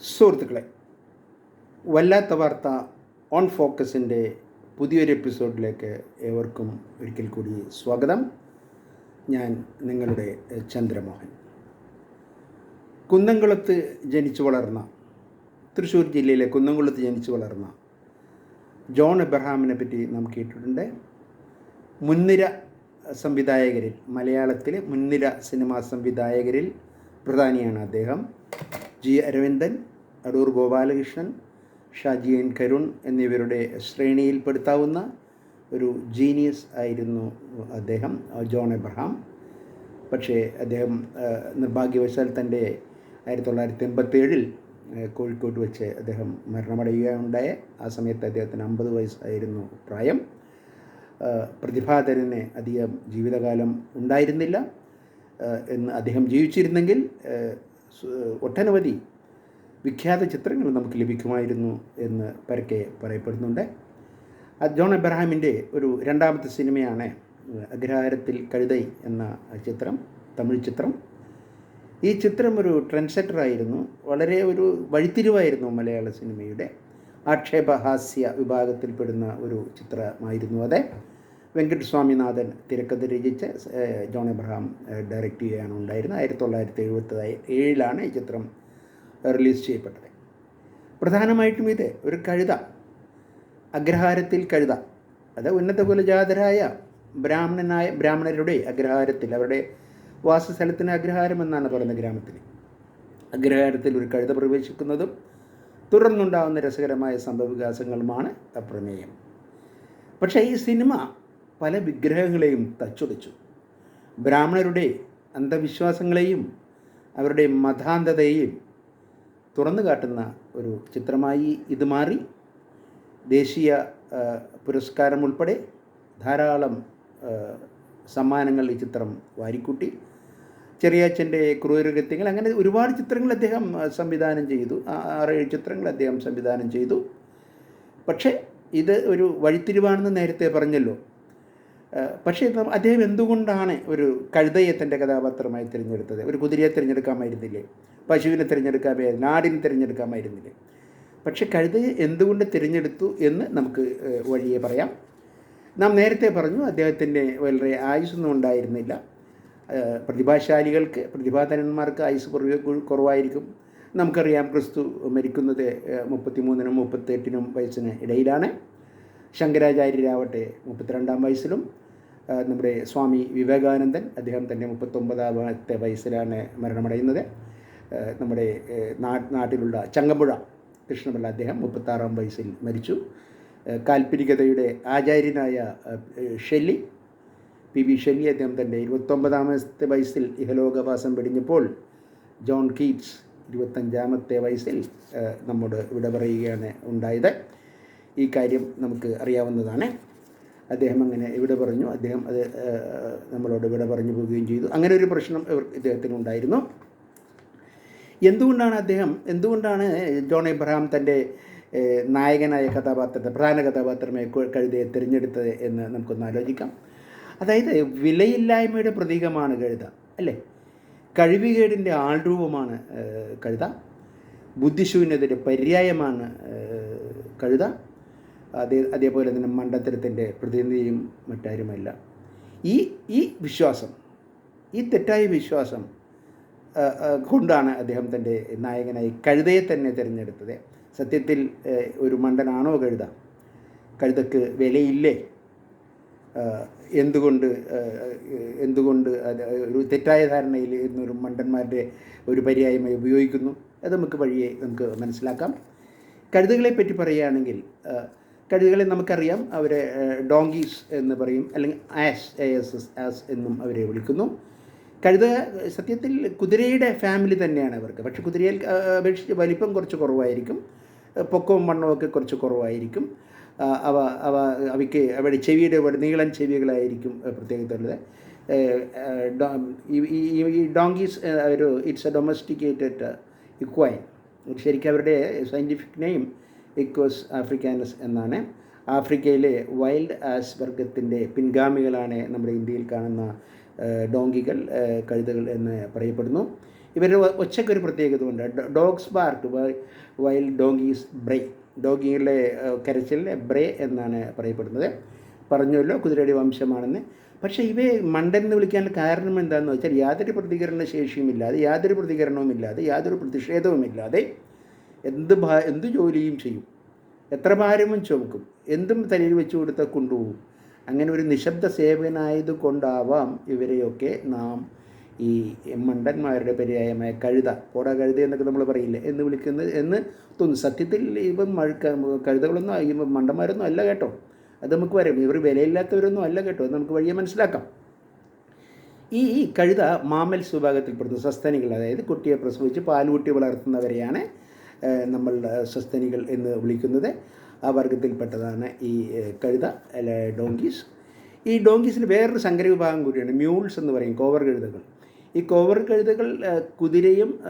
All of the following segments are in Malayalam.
സുഹൃത്തുക്കളെ വല്ലാത്ത വാർത്ത ഓൺ ഫോക്കസിന്റെ പുതിയൊരു എപ്പിസോഡിലേക്ക് ഏവർക്കും ഒരിക്കൽ കൂടി സ്വാഗതം. ഞാൻ നിങ്ങളുടെ ചന്ദ്രമോഹൻ. കുന്നംകുളത്ത് ജനിച്ചു വളർന്ന തൃശ്ശൂർ ജില്ലയിലെ കുന്നംകുളത്ത് ജനിച്ചു വളർന്ന ജോൺ എബ്രഹാമിനെ പറ്റി നാം കേട്ടിട്ടുണ്ട്. മുൻനിര സംവിധായകരിൽ മലയാളത്തിലെ മുൻനിര സിനിമാ സംവിധായകരിൽ പ്രധാനിയാണ് അദ്ദേഹം. ജി അരവിന്ദൻ അടൂർ ഗോപാലകൃഷ്ണൻ ഷാജി എൻ കരുൺ എന്നിവരുടെ ശ്രേണിയിൽപ്പെടുത്താവുന്ന ഒരു ജീനിയസ് ആയിരുന്നു അദ്ദേഹം ജോൺ എബ്രഹാം. പക്ഷേ അദ്ദേഹം നിർഭാഗ്യവശാൽ തന്റെ ആയിരത്തി തൊള്ളായിരത്തി എൺപത്തേഴിൽ കോഴിക്കോട്ട് വെച്ച് അദ്ദേഹം മരണമടയുകയുണ്ടായ. ആ സമയത്ത് അദ്ദേഹത്തിന് അമ്പത് വയസ്സായിരുന്നു പ്രായം. പ്രതിഭാധരന് അധികം ജീവിതകാലം ഉണ്ടായിരുന്നില്ല. എന്ന് അദ്ദേഹം ജീവിച്ചിരുന്നെങ്കിൽ ഒട്ടനവധി വിഖ്യാത ചിത്രങ്ങൾ നമുക്ക് ലഭിക്കുമായിരുന്നു എന്ന് പരക്കെ പറയപ്പെടുന്നുണ്ട്. ജോൺ എബ്രഹാമിന്റെ ഒരു രണ്ടാമത്തെ സിനിമയാണ് അഗ്രഹാരത്തിൽ കഴുതൈ എന്ന ചിത്രം തമിഴ് ചിത്രം. ഈ ചിത്രം ഒരു സെറ്ററായിരുന്നു വളരെ ഒരു വഴിത്തിരിവായിരുന്നു മലയാള സിനിമയുടെ. ആക്ഷേപഹാസ്യ വിഭാഗത്തിൽപ്പെടുന്ന ഒരു ചിത്രമായിരുന്നു അത്. വെങ്കട്ട് സ്വാമിനാഥൻ തിരക്കഥ രചിച്ച് ജോൺ എബ്രഹാം ഡയറക്റ്റ് ചെയ്യുകയാണ് ഉണ്ടായിരുന്നത് ആയിരത്തി തൊള്ളായിരത്തി എഴുപത്തി ഏഴിലാണ് ഈ ചിത്രം റിലീസ് ചെയ്യപ്പെട്ടത്. പ്രധാനമായിട്ടും ഇത് ഒരു കഴുത അഗ്രഹാരത്തിൽ കഴുത അത് ഉന്നത കുലജാതരായ ബ്രാഹ്മണനായ ബ്രാഹ്മണരുടെ അഗ്രഹാരത്തിൽ അവരുടെ വാസസ്ഥലത്തിന് അഗ്രഹാരം എന്നാണ് പറയുന്നത് ഗ്രാമത്തിൽ. അഗ്രഹാരത്തിൽ ഒരു കഴുത പ്രവേശിക്കുന്നതും തുടർന്നുണ്ടാകുന്ന രസകരമായ സംഭവവികാസങ്ങളുമാണ് അപ്രമേയം. പക്ഷേ ഈ സിനിമ പല വിഗ്രഹങ്ങളെയും തച്ചുടച്ചു. ബ്രാഹ്മണരുടെ അന്ധവിശ്വാസങ്ങളെയും അവരുടെ മതാന്ധതയെയും തുറന്നു കാട്ടുന്ന ഒരു ചിത്രമായി ഇത് മാറി. ദേശീയ പുരസ്കാരം ഉൾപ്പെടെ ധാരാളം സമ്മാനങ്ങൾ ഈ ചിത്രം വാരിക്കൂട്ടി. ചെറിയാച്ചന്റെ ക്രൂരകൃത്യങ്ങൾ അങ്ങനെ ഒരുപാട് ചിത്രങ്ങൾ അദ്ദേഹം സംവിധാനം ചെയ്തു. ആറേഴ് ചിത്രങ്ങൾ അദ്ദേഹം സംവിധാനം ചെയ്തു. പക്ഷേ ഇത് ഒരു വഴിത്തിരിവാണെന്ന് നേരത്തെ പറഞ്ഞല്ലോ. പക്ഷേ അദ്ദേഹം എന്തുകൊണ്ടാണ് ഒരു കഴുതയെ തന്റെ കഥാപാത്രമായി തിരഞ്ഞെടുത്തത്? ഒരു കുതിരയെ തിരഞ്ഞെടുക്കാമായിരുന്നില്ലേ? പശുവിനെ തിരഞ്ഞെടുക്കാമായിരുന്നു നാടിനെ തിരഞ്ഞെടുക്കാമായിരുന്നില്ലേ? പക്ഷേ കഴുതയെ എന്തുകൊണ്ട് തിരഞ്ഞെടുത്തു എന്ന് നമുക്ക് വഴിയെ പറയാം. നാം നേരത്തെ പറഞ്ഞു അദ്ദേഹത്തിന്റെ വളരെ ആയുസ്സൊന്നും ഉണ്ടായിരുന്നില്ല. പ്രതിഭാശാലികൾക്ക് പ്രതിഭാധനന്മാർക്ക് ആയുസ് കുറവ് കുറവായിരിക്കും. നമുക്കറിയാം ക്രിസ്തു മരിക്കുന്നത് മുപ്പത്തി മൂന്നിനും മുപ്പത്തെട്ടിനും വയസ്സിന് ഇടയിലാണ്. ശങ്കരാചാര്യരാവട്ടെ മുപ്പത്തിരണ്ടാം വയസ്സിലും നമ്മുടെ സ്വാമി വിവേകാനന്ദൻ അദ്ദേഹം തന്നെ മുപ്പത്തൊമ്പതാമത്തെ വയസ്സിലാണ് മരണമടയുന്നത്. നമ്മുടെ നാട്ടിലുള്ള ചങ്ങമ്പുഴ കൃഷ്ണപിള്ള അദ്ദേഹം മുപ്പത്താറാം വയസ്സിൽ മരിച്ചു. കാൽപ്പനികതയുടെ ആചാര്യനായ ഷെല്ലി പി വി ഷെല്ലി അദ്ദേഹം തന്റെ ഇരുപത്തൊമ്പതാമത്തെ വയസ്സിൽ ഇഹലോകവാസം വെടിഞ്ഞപ്പോൾ ജോൺ കീറ്റ്സ് ഇരുപത്തഞ്ചാമത്തെ വയസ്സിൽ നമ്മോട് വിട പറയുകയാണ് ഉണ്ടായത്. ഈ കാര്യം നമുക്ക് അറിയാവുന്നതാണ്. അദ്ദേഹം അങ്ങനെ ഇവിടെ പറഞ്ഞു. അദ്ദേഹം അത് നമ്മളോട് ഇവിടെ പറഞ്ഞു പോവുകയും ചെയ്തു. അങ്ങനെ ഒരു പ്രശ്നം ഇവർ ഇദ്ദേഹത്തിന് ഉണ്ടായിരുന്നു. എന്തുകൊണ്ടാണ് അദ്ദേഹം എന്തുകൊണ്ടാണ് ജോൺ എബ്രഹാം തന്റെ നായകനായ കഥാപാത്രത്തെ പ്രധാന കഥാപാത്രമായി കഴുതയെ തിരഞ്ഞെടുത്തത് എന്ന് നമുക്കൊന്ന് ആലോചിക്കാം. അതായത് വിലയില്ലായ്മയുടെ പ്രതീകമാണ് കഴുത അല്ലേ? കഴിവുകേടിന്റെ ആൾരൂപമാണ് രൂപമാണ് കഴുത. ബുദ്ധിശൂന്യതയുടെ പര്യായമാണ് കഴുത. അതേ അതേപോലെ തന്നെ മണ്ടത്തരത്തിന്റെ പ്രതിനിധിയും മറ്റാരുമല്ല. ഈ ഈ വിശ്വാസം ഈ തെറ്റായ വിശ്വാസം കൊണ്ടാണ് അദ്ദേഹം തന്റെ നായകനായി കഴുതയെ തന്നെ തിരഞ്ഞെടുത്തത്. സത്യത്തിൽ ഒരു മണ്ടനാണോ കഴുത? കഴുതക്ക് വിലയില്ലേ? എന്തുകൊണ്ട് എന്തുകൊണ്ട് ഒരു തെറ്റായ ധാരണയിൽ ഇന്നൊരു മണ്ടന്മാരുടെ ഒരു പര്യായമായി ഉപയോഗിക്കുന്നു? അത് നമുക്ക് വഴിയെ നമുക്ക് മനസ്സിലാക്കാം. കഴുതകളെ പറ്റി പറയുകയാണെങ്കിൽ ആ, കഴുതകളെ നമുക്കറിയാം അവരെ ഡോങ്കീസ് എന്ന് പറയും അല്ലെങ്കിൽ ass A S S ass എന്നും അവരെ വിളിക്കുന്നു. കഴുത സത്യത്തിൽ കുതിരയുടെ ഫാമിലി തന്നെയാണ് അവർക്ക്. പക്ഷെ കുതിരയിൽ അപേക്ഷിച്ച് വലിപ്പം കുറച്ച് കുറവായിരിക്കും പൊക്കവും വണ്ണവും ഒക്കെ കുറച്ച് കുറവായിരിക്കും. അവ അവ അവയ്ക്ക് അവയുടെ ചെവിയുടെ നീളൻ ചെവികളായിരിക്കും പ്രത്യേകതയുള്ളത് ഈ ഡോങ്കീസ് ഒരു ഇറ്റ്സ് എ ഡൊമസ്റ്റിക്കേറ്റഡ് ഇക്വൈൻ ശരിക്കും അവരുടെ സയന്റിഫിക് നെയിം ഇക്വസ് ആഫ്രിക്കാനസ് എന്നാണ്. ആഫ്രിക്കയിലെ വൈൽഡ് ആസ് വർഗത്തിന്റെ പിൻഗാമികളാണ് നമ്മുടെ ഇന്ത്യയിൽ കാണുന്ന ഡോങ്കികൾ കഴുതകൾ എന്ന് പറയപ്പെടുന്നു. ഇവരുടെ പ്രത്യേകത ഡ- dogs bark wild donkeys bray ഡോഗികളുടെ കരച്ചിലെ ബ്രേ എന്നാണ് പറയപ്പെടുന്നത്. പറഞ്ഞല്ലോ കുതിരയുടെ വംശമാണെന്ന്. പക്ഷേ ഇവയെ മണ്ടൻ എന്ന് വിളിക്കാൻ കാരണം എന്താണെന്ന് വെച്ചാൽ യാതൊരു പ്രതികരണ ശേഷിയുമില്ലാതെ യാതൊരു പ്രതികരണവുമില്ലാതെ യാതൊരു പ്രതിഷേധവുമില്ലാതെ എന്ത് എന്ത് ജോലിയും ചെയ്യും. എത്ര ഭാരവും ചുമക്കും. എന്തും തലയിൽ വെച്ച് കൊടുത്താൽ കൊണ്ടുപോകും. അങ്ങനെ ഒരു നിശബ്ദ സേവകനായതുകൊണ്ടാവാം ഇവരെയൊക്കെ നാം ഈ മണ്ടന്മാരുടെ പര്യായമായ കഴുത. പോടാ കഴുത എന്നൊക്കെ നമ്മൾ പറയില്ല? എന്ന് വിളിക്കുന്നത് എന്ന് തോന്നുന്നു. സത്യത്തിൽ ഇവൻ മഴ കഴുതകളൊന്നും ഈ മണ്ടന്മാരൊന്നും അല്ല കേട്ടോ. അത് നമുക്ക് വരും ഇവർ വിലയില്ലാത്തവരൊന്നും അല്ല കേട്ടോ. അത് നമുക്ക് വഴിയെ മനസ്സിലാക്കാം. ഈ കഴുത മാമൽ സ്വഭാഗത്തിൽപ്പെടുന്ന. സസ്തനികൾ അതായത് കുട്ടിയെ പ്രസവിച്ച് പാലുകുട്ടി വളർത്തുന്നവരെയാണ് നമ്മൾ സസ്തനികൾ എന്ന് വിളിക്കുന്നത്. ആ വർഗത്തിൽപ്പെട്ടതാണ് ഈ കഴുത അല്ലെ ഡോങ്കീസ്. ഈ ഡോങ്കീസിന് വേറൊരു സങ്കര വിഭാഗം കൂടിയാണ് മ്യൂൾസ് എന്ന് പറയും കോവർ കഴുതകൾ. ഈ കോവർ കഴുതകൾ കുതിരയും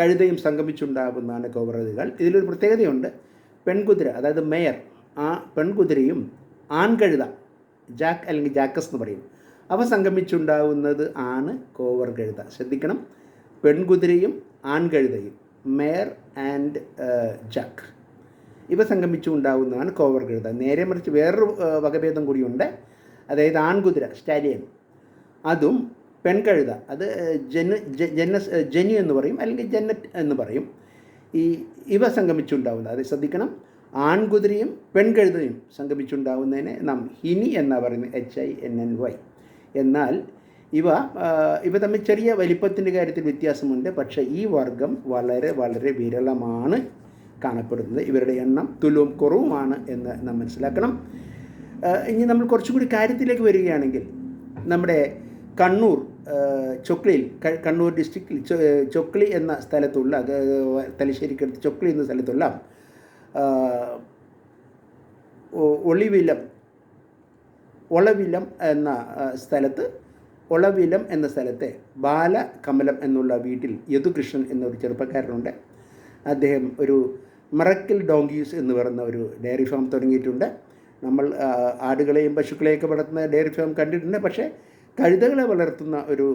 കഴുതയും സംഗമിച്ചുണ്ടാകുന്നതാണ് കോവർ കഴുതകൾ. ഇതിലൊരു പ്രത്യേകതയുണ്ട്. പെൺകുതിര അതായത് മേയർ ആ പെൺകുതിരയും ആൺകഴുത ജാക്ക് അല്ലെങ്കിൽ ജാക്കസ് എന്ന് പറയും. അവ സംഗമിച്ചുണ്ടാവുന്നത് ആണ് കോവർ കഴുത. ശ്രദ്ധിക്കണം. പെൺകുതിരയും ആൺകഴുതയും മേയർ ആൻഡ് ജക്ക് ഇവ സംഗമിച്ചുണ്ടാവുന്നതാണ് കോവർ കഴുത നേരെ മറിച്ച് വേറൊരു വകഭേദം കൂടിയുണ്ട്. അതായത് ആൺകുതിര സ്റ്റാലിയൻ. അതും പെൺകഴുത. അത് ജന ജനി എന്ന് പറയും അല്ലെങ്കിൽ ജന്നറ്റ് എന്ന് പറയും. ഈ ഇവ സംഗമിച്ചുണ്ടാവുന്നത് അത് ശ്രദ്ധിക്കണം. ആൺകുതിരയും പെൺകഴുതയും സംഗമിച്ചുണ്ടാവുന്നതിനെ നാം ഹിനി എന്നാണ് പറയുന്നത് H I N N Y എന്നാൽ ഇവ ഇവ തമ്മിൽ ചെറിയ വലിപ്പത്തിന്റെ കാര്യത്തിൽ വ്യത്യാസമുണ്ട്. പക്ഷേ ഈ വർഗം വളരെ വളരെ വിരളമാണ് കാണപ്പെടുന്നത്. ഇവരുടെ എണ്ണം തുലവും കുറവുമാണ് എന്ന് നാം മനസ്സിലാക്കണം. ഇനി നമ്മൾ കുറച്ചുകൂടി കാര്യത്തിലേക്ക് വരികയാണെങ്കിൽ നമ്മുടെ കണ്ണൂർ ചൊക്ലിയിൽ കണ്ണൂർ ഡിസ്ട്രിക്റ്റിൽ ചൊക്ലി എന്ന സ്ഥലത്തുള്ള തലശ്ശേരിക്കടുത്ത് ചൊക്ലി എന്ന സ്ഥലത്തുള്ള ഒളിവിലം ഒളവിലം എന്ന സ്ഥലത്ത് ഒളവിലം എന്ന സ്ഥലത്തെ ബാലകമലം എന്നുള്ള വീട്ടിൽ യദുകൃഷ്ണൻ എന്നൊരു ചെറുപ്പക്കാരനുണ്ട്. അദ്ദേഹം ഒരു മറക്കിൽ ഡോങ്കീസ് എന്ന് പറയുന്ന ഒരു ഡയറി ഫാം തുടങ്ങിയിട്ടുണ്ട്. നമ്മൾ ആടുകളെയും പശുക്കളെയൊക്കെ വളർത്തുന്ന ഡയറി ഫാം കണ്ടിട്ടുണ്ട്. പക്ഷേ കഴുതകളെ വളർത്തുന്ന ഒരു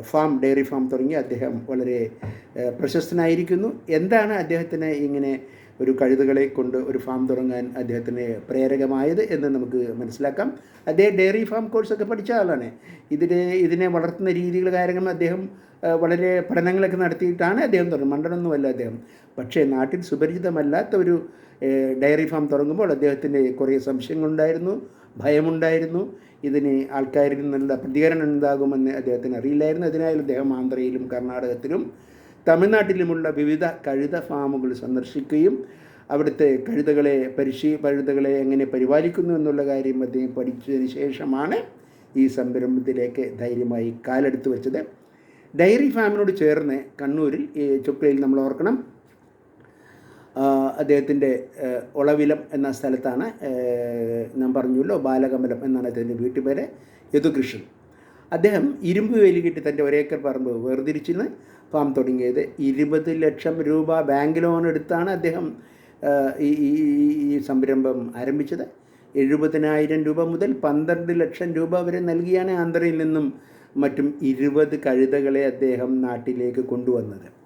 ഫാം ഡയറി ഫാം തുടങ്ങി അദ്ദേഹം വളരെ പ്രശസ്തനായിരിക്കുന്നു. എന്താണ് അദ്ദേഹത്തിന് ഇങ്ങനെ ഒരു കഴുതുകളെ കൊണ്ട് ഒരു ഫാം തുടങ്ങാൻ അദ്ദേഹത്തിന് പ്രേരകമായത് എന്ന് നമുക്ക് മനസ്സിലാക്കാം. അദ്ദേഹം ഡെയറി ഫാം കോഴ്സൊക്കെ പഠിച്ച ആളാണ്. ഇതിനെ ഇതിനെ വളർത്തുന്ന രീതികൾ കാര്യങ്ങൾ അദ്ദേഹം വളരെ പഠനങ്ങളൊക്കെ നടത്തിയിട്ടാണ് അദ്ദേഹം തുടങ്ങുന്നത് മണ്ടനൊന്നുമല്ല അദ്ദേഹം. പക്ഷേ നാട്ടിൽ സുപരിചിതമല്ലാത്ത ഒരു ഡയറി ഫാം തുടങ്ങുമ്പോൾ അദ്ദേഹത്തിന് കുറേ സംശയങ്ങളുണ്ടായിരുന്നു ഭയമുണ്ടായിരുന്നു. ഇതിന് ആൾക്കാരിൽ നിന്നുള്ള പ്രതികരണം ഉണ്ടാകുമെന്ന് അദ്ദേഹത്തിന് അറിയില്ലായിരുന്നു. അതിനായാലും അദ്ദേഹം ആന്ധ്രയിലും കർണാടകത്തിലും തമിഴ്നാട്ടിലുമുള്ള വിവിധ കഴുത ഫാമുകൾ സന്ദർശിക്കുകയും അവിടുത്തെ കഴുതകളെ പരിശീ കഴുതകളെ എങ്ങനെ പരിപാലിക്കുന്നു എന്നുള്ള കാര്യം അദ്ദേഹം പഠിച്ചതിന് ശേഷമാണ് ഈ സംരംഭത്തിലേക്ക് ധൈര്യമായി കാലെടുത്ത് വെച്ചത്. ഡയറി ഫാമിനോട് ചേർന്ന് കണ്ണൂരിൽ ഈ ചുക്രയിൽ നമ്മൾ ഓർക്കണം. അദ്ദേഹത്തിന്റെ ഒളവിലം എന്ന സ്ഥലത്താണ് ഞാൻ പറഞ്ഞല്ലോ ബാലകമലം എന്നാണ് അദ്ദേഹത്തിന്റെ വീട്ടുപേര് യദുകൃഷ്ണൻ. അദ്ദേഹം ഇരുമ്പ് വേലി കിട്ടി തന്റെ ഒരേക്കർ പറമ്പ് വേർതിരിച്ചിരുന്ന്. ഫാം തുടങ്ങിയത് ഇരുപത് ലക്ഷം രൂപ ബാങ്ക് ലോൺ എടുത്താണ് അദ്ദേഹം ഈ ഈ സംരംഭം ആരംഭിച്ചത്. എഴുപതിനായിരം രൂപ മുതൽ പന്ത്രണ്ട് ലക്ഷം രൂപ വരെ നൽകിയാണ് ആന്ധ്രയിൽ നിന്നും മറ്റും ഇരുപത് കഴുതകളെ അദ്ദേഹം നാട്ടിലേക്ക് കൊണ്ടുവന്നത്.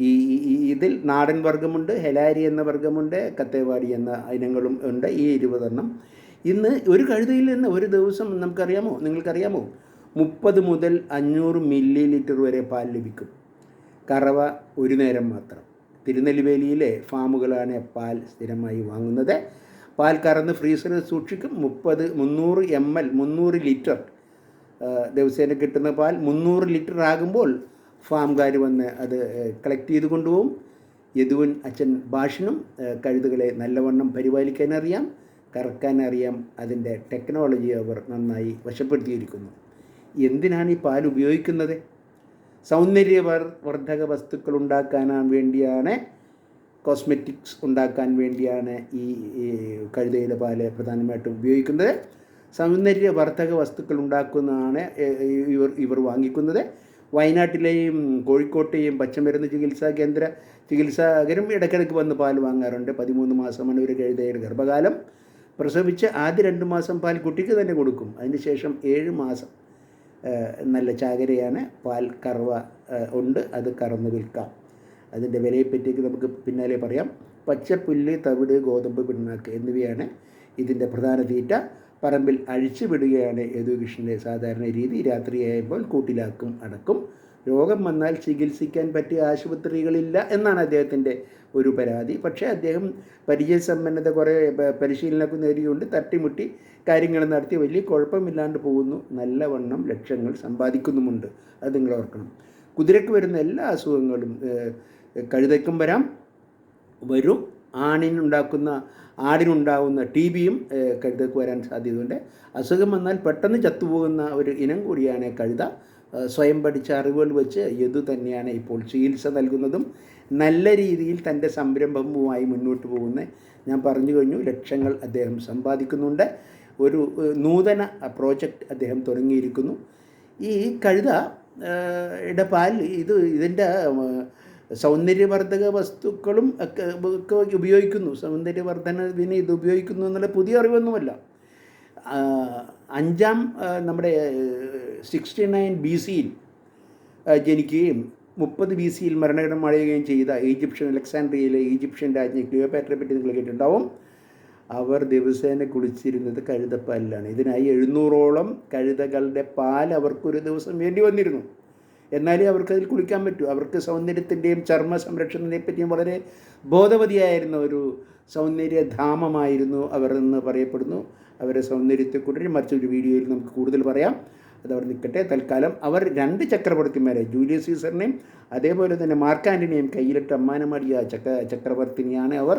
ഈ- ഇതിൽ നാടൻ വർഗമുണ്ട് ഹെലാരി എന്ന വർഗമുണ്ട് കത്തേവാടി എന്ന ഇനങ്ങളും ഉണ്ട് ഈ ഇരുപതെണ്ണം. ഇന്ന് ഒരു കഴുതയിൽ നിന്ന് ഒരു ദിവസം നമുക്കറിയാമോ? നിങ്ങൾക്കറിയാമോ? മുപ്പത് മുതൽ അഞ്ഞൂറ് മില്ലി ലിറ്റർ വരെ പാൽ ലഭിക്കും. കറവ ഒരു നേരം മാത്രം. തിരുനെല്ലിവേലിയിലെ ഫാമുകളാണ് പാൽ സ്ഥിരമായി വാങ്ങുന്നത്. പാൽ കറന്ന് ഫ്രീസറിൽ സൂക്ഷിക്കും. മുപ്പത് മുന്നൂറ് എം എൽ മുന്നൂറ് ലിറ്റർ ദിവസേന കിട്ടുന്ന പാൽ മുന്നൂറ് ലിറ്റർ ആകുമ്പോൾ ഫാംകാർ വന്ന് അത് കളക്ട് ചെയ്ത് കൊണ്ടുപോകും. യദുവൻ അച്ഛൻ ഭാഷനും കഴുതുകളെ നല്ലവണ്ണം പരിപാലിക്കാനറിയാം. കറക്കാനറിയാം. അതിന്റെ ടെക്നോളജി അവർ നന്നായി വശപ്പെടുത്തിയിരിക്കുന്നു. എന്തിനാണ് ഈ പാൽ ഉപയോഗിക്കുന്നത്? സൗന്ദര്യ വർദ്ധക വസ്തുക്കൾ ഉണ്ടാക്കാനാൻ വേണ്ടിയാണ് കോസ്മെറ്റിക്സ് ഉണ്ടാക്കാൻ വേണ്ടിയാണ് ഈ കഴുതയിലെ പാൽ പ്രധാനമായിട്ടും ഉപയോഗിക്കുന്നത്. സൗന്ദര്യവർദ്ധക വസ്തുക്കൾ ഉണ്ടാക്കുന്നതാണ് ഇവർ ഇവർ വാങ്ങിക്കുന്നത്. വയനാട്ടിലെയും കോഴിക്കോട്ടെയും പച്ചമരുന്ന് ചികിത്സാ കേന്ദ്ര ചികിത്സാകരും ഇടയ്ക്കിടയ്ക്ക് വന്ന് പാൽ വാങ്ങാറുണ്ട്. പതിമൂന്ന് മാസമാണ് ഒരു കഴുതയുടെ ഗർഭകാലം. പ്രസവിച്ച് ആദ്യ രണ്ട് മാസം പാൽ കുട്ടിക്ക് തന്നെ കൊടുക്കും. അതിന് ശേഷം ഏഴ് മാസം നല്ല ചാകരയാണ്. പാൽ കറവ ഉണ്ട്. അത് കറന്ന് വിൽക്കാം. അതിന്റെ വിലയെപ്പറ്റിയൊക്കെ നമുക്ക് പിന്നാലെ പറയാം. പച്ചപ്പുല്ല് തവിട് ഗോതമ്പ് പിണ്ണാക്ക് എന്നിവയാണ് ഇതിന്റെ പ്രധാന തീറ്റ. പറമ്പിൽ അഴിച്ചു വിടുകയാണ് യദുകൃഷ്ണന്റെ സാധാരണ രീതി. രാത്രിയായപ്പോൾ കൂട്ടിലാക്കും അടക്കും. രോഗം വന്നാൽ ചികിത്സിക്കാൻ പറ്റിയ ആശുപത്രികളില്ല എന്നാണ് അദ്ദേഹത്തിന്റെ ഒരു പരാതി. പക്ഷേ അദ്ദേഹം പരിചയസമ്പന്നത കുറേ പരിശീലനമൊക്കെ നേടിയുകൊണ്ട് തട്ടിമുട്ടി കാര്യങ്ങൾ നടത്തി. വലിയ കുഴപ്പമില്ലാണ്ട് പോകുന്നു. നല്ലവണ്ണം ലക്ഷ്യങ്ങൾ സമ്പാദിക്കുന്നുമുണ്ട്. അത് നിങ്ങൾ ഓർക്കണം. കുതിരയ്ക്ക് വരുന്ന എല്ലാ അസുഖങ്ങളും കഴുതയ്ക്കും വരാം. വരും. ആണിനുണ്ടാക്കുന്ന ആടിനുണ്ടാകുന്ന ടി ബിയും കഴുതയ്ക്ക് വരാൻ സാധ്യതയുണ്ട്. അസുഖം വന്നാൽ പെട്ടെന്ന് ചത്തുപോകുന്ന ഒരു ഇനം കൂടിയാണ് കഴുത. സ്വയം പഠിച്ച അറിവുകൾ വെച്ച് യദു തന്നെയാണ് ഇപ്പോൾ ചികിത്സ നൽകുന്നതും നല്ല രീതിയിൽ തന്റെ സംരംഭവുമായി മുന്നോട്ട് പോകുന്ന ഞാൻ പറഞ്ഞു കഴിഞ്ഞു ലക്ഷങ്ങൾ അദ്ദേഹം സമ്പാദിക്കുന്നുണ്ട്. ഒരു നൂതന പ്രോജക്റ്റ് അദ്ദേഹം തുടങ്ങിയിരിക്കുന്നു. ഈ കഴുത ഇടപാൽ പാൽ ഇത് ഇതിന്റെ സൗന്ദര്യവർദ്ധക വസ്തുക്കളും ഒക്കെ ഉപയോഗിക്കുന്നു. സൗന്ദര്യവർദ്ധനവിന് ഇത് ഉപയോഗിക്കുന്നു എന്നുള്ള പുതിയ അറിവൊന്നുമല്ല. അഞ്ചാം നമ്മുടെ സിക്സ്റ്റി നയൻ ബി സിയിൽ ജനിക്കുകയും മുപ്പത് ബി സിയിൽ മരണകടം അടയുകയും ചെയ്ത ഈജിപ്ഷ്യൻ അലക്സാൻഡ്രിയയിലെ ഈജിപ്ഷ്യൻ രാജ്ഞി ക്ലിയോപാറ്ററെ പറ്റി നിങ്ങൾ കേട്ടിട്ടുണ്ടാവും. അവർ ദിവസേന കുളിച്ചിരുന്നത് കഴുതപ്പാലിലാണ്. ഇതിനായി എഴുന്നൂറോളം കഴുതകളുടെ പാൽ അവർക്കൊരു ദിവസം വേണ്ടി വന്നിരുന്നു. എന്നാലേ അവർക്കതിൽ കുളിക്കാൻ പറ്റൂ. അവർക്ക് സൗന്ദര്യത്തിന്റെയും ചർമ്മ സംരക്ഷണത്തിനെ പറ്റിയും വളരെ ബോധവതിയായിരുന്ന ഒരു സൗന്ദര്യധാമമായിരുന്നു അവർ എന്ന് പറയപ്പെടുന്നു. അവരെ സൗന്ദര്യത്തെക്കുറിച്ച് മറ്റൊരു വീഡിയോയിൽ നമുക്ക് കൂടുതൽ പറയാം. അതവർ നിൽക്കട്ടെ. തൽക്കാലം അവർ രണ്ട് ചക്രവർത്തിമാരെ ജൂലിയസ് സീസറിനെയും അതേപോലെ തന്നെ മാർക്കാൻഡിനെയും കയ്യിലിട്ട് അമ്മാനമാടിയ ചക്ര ചക്രവർത്തിനിയാണ് അവർ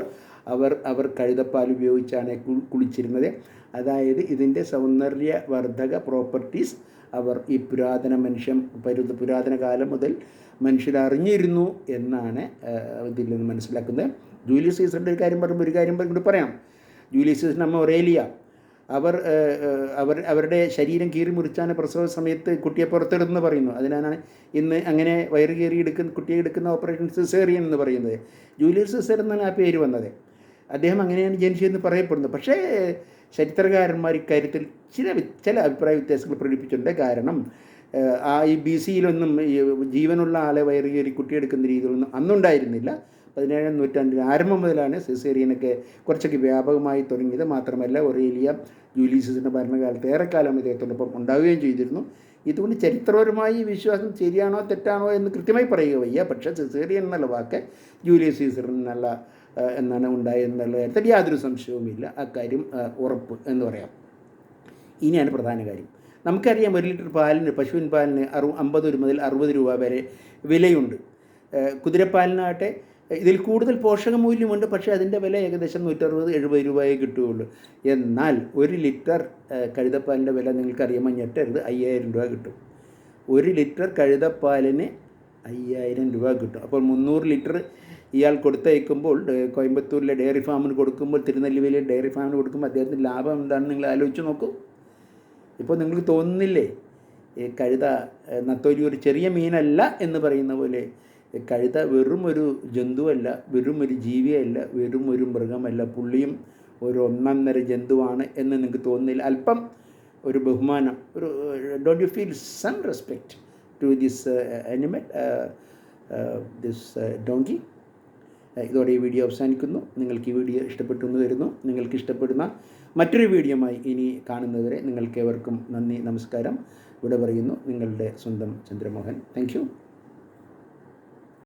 അവർ അവർ കഴുതപ്പാൽ ഉപയോഗിച്ചാണ് കുളിച്ചിരുന്നത്. അതായത് ഇതിന്റെ സൗന്ദര്യവർദ്ധക പ്രോപ്പർട്ടീസ് അവർ ഈ പുരാതന മനുഷ്യൻ പരുത പുരാതന കാലം മുതൽ മനുഷ്യരറിഞ്ഞിരുന്നു എന്നാണ് ഇതിൽ നിന്ന് മനസ്സിലാക്കുന്നത്. ജൂലിയസ് സീസറിന്റെ ഒരു കാര്യം പറയുമ്പോൾ ഒരു കാര്യം കൂടി പറയാം. ജൂലിയസ് സീസറിന്റെ അമ്മ ഒറേലിയ അവർ അവർ അവരുടെ ശരീരം കീറി മുറിച്ചാണ് പ്രസവ സമയത്ത് കുട്ടിയെ പുറത്തെടുത്തെന്ന് പറയുന്നു. അതിനാണ് ഇന്ന് അങ്ങനെ വയറ് കീറി എടുക്കുന്ന കുട്ടിയെ എടുക്കുന്ന ഓപ്പറേഷൻ സിസേറിയൻ എന്ന് പറയുന്നത്. ജൂലിയസ് സിസേറിയൻ എന്നാണ് ആ പേര് വന്നത്. അദ്ദേഹം അങ്ങനെയാണ് ജനിച്ചതെന്ന് പറയപ്പെടുന്നത് പക്ഷേ ചരിത്രകാരന്മാർ ഇക്കാര്യത്തിൽ ചില ചില അഭിപ്രായ വ്യത്യാസങ്ങൾ പ്രകടിപ്പിച്ചിട്ടുണ്ട്. കാരണം ആ ഈ ബി സിയിലൊന്നും ജീവനുള്ള ആളെ വയറ് കയറി കുട്ടിയെടുക്കുന്ന രീതിയിലൊന്നും അന്നുണ്ടായിരുന്നില്ല. പതിനേഴാം നൂറ്റാണ്ടിന് ആരംഭം മുതലാണ് സിസേറിയനൊക്കെ കുറച്ചൊക്കെ വ്യാപകമായി തുടങ്ങിയത്. മാത്രമല്ല ഒറേലിയ ജൂലീസിന്റെ ഭരണകാലത്ത് ഏറെക്കാലം ഇദ്ദേഹത്തോടൊപ്പം ഉണ്ടാവുകയും ചെയ്തിരുന്നു. ഇതുകൊണ്ട് ചരിത്രപരമായി വിശ്വാസം ശരിയാണോ തെറ്റാണോ എന്ന് കൃത്യമായി പറയുക വയ്യ. പക്ഷേ സിസേറിയൻ എന്നുള്ള വാക്ക് ജൂലിയസ് സീസറിൽ നിന്നുള്ള എന്നാണ് ഉണ്ടായെന്നുള്ള കാര്യത്തിൽ യാതൊരു സംശയവുമില്ല. അക്കാര്യം ഉറപ്പ് എന്ന് പറയാം. ഇനിയാണ് പ്രധാന കാര്യം. നമുക്കറിയാം ഒരു ലിറ്റർ പാലിന് പശുവിൻ പാലിന് അറു അമ്പത് മുതൽ അറുപത് രൂപ വരെ വിലയുണ്ട്. കുതിരപ്പാലിനാകട്ടെ ഇതിൽ കൂടുതൽ പോഷകമൂല്യമുണ്ട് പക്ഷേ അതിന്റെ വില ഏകദേശം നൂറ്ററുപത് എഴുപത് രൂപയെ കിട്ടുകയുള്ളൂ. എന്നാൽ ഒരു ലിറ്റർ കഴുതപ്പാലിന്റെ വില നിങ്ങൾക്കറിയാമോ? ഞെട്ടരുത്. അയ്യായിരം രൂപ കിട്ടും. ഒരു ലിറ്റർ കഴുതപ്പാലിന് അയ്യായിരം രൂപ കിട്ടും. അപ്പോൾ മുന്നൂറ് ലിറ്റർ ഇയാൾ കൊടുത്തയക്കുമ്പോൾ കോയമ്പത്തൂരിലെ ഡെയറി ഫാമിന് കൊടുക്കുമ്പോൾ തിരുനെല്ലിയിലെ ഡെയറി ഫാമിന് കൊടുക്കുമ്പോൾ അദ്ദേഹത്തിന്റെ ലാഭം എന്താണെന്ന് നിങ്ങൾ ആലോചിച്ച് നോക്കൂ. ഇപ്പോൾ നിങ്ങൾക്ക് തോന്നുന്നില്ലേ? കഴുത നത്തോലി ഒരു ചെറിയ മീനല്ല എന്ന് പറയുന്ന പോലെ കഴുത വെറും ഒരു ജന്തുവല്ല വെറും ഒരു ജീവിയല്ല വെറും ഒരു മൃഗമല്ല. പുള്ളിയും ഒരു ഒന്നൊന്നര ജന്തുവാണ് എന്ന് നിങ്ങൾക്ക് തോന്നുന്നില്ല. അല്പം ഒരു ബഹുമാനം ഒരു don't you feel some respect to this animal this donkey ഇതോടെ ഈ വീഡിയോ അവസാനിക്കുന്നു. നിങ്ങൾക്ക് ഈ വീഡിയോ ഇഷ്ടപ്പെട്ടു എന്ന് വരുന്നു നിങ്ങൾക്ക് ഇഷ്ടപ്പെടുന്ന മറ്റൊരു വീഡിയോമായി ഇനി കാണുന്നതുവരെ നിങ്ങൾക്ക് ഏവർക്കും നന്ദി നമസ്കാരം. ഇവിടെ പറയുന്നു നിങ്ങളുടെ സ്വന്തം ചന്ദ്രമോഹൻ. താങ്ക്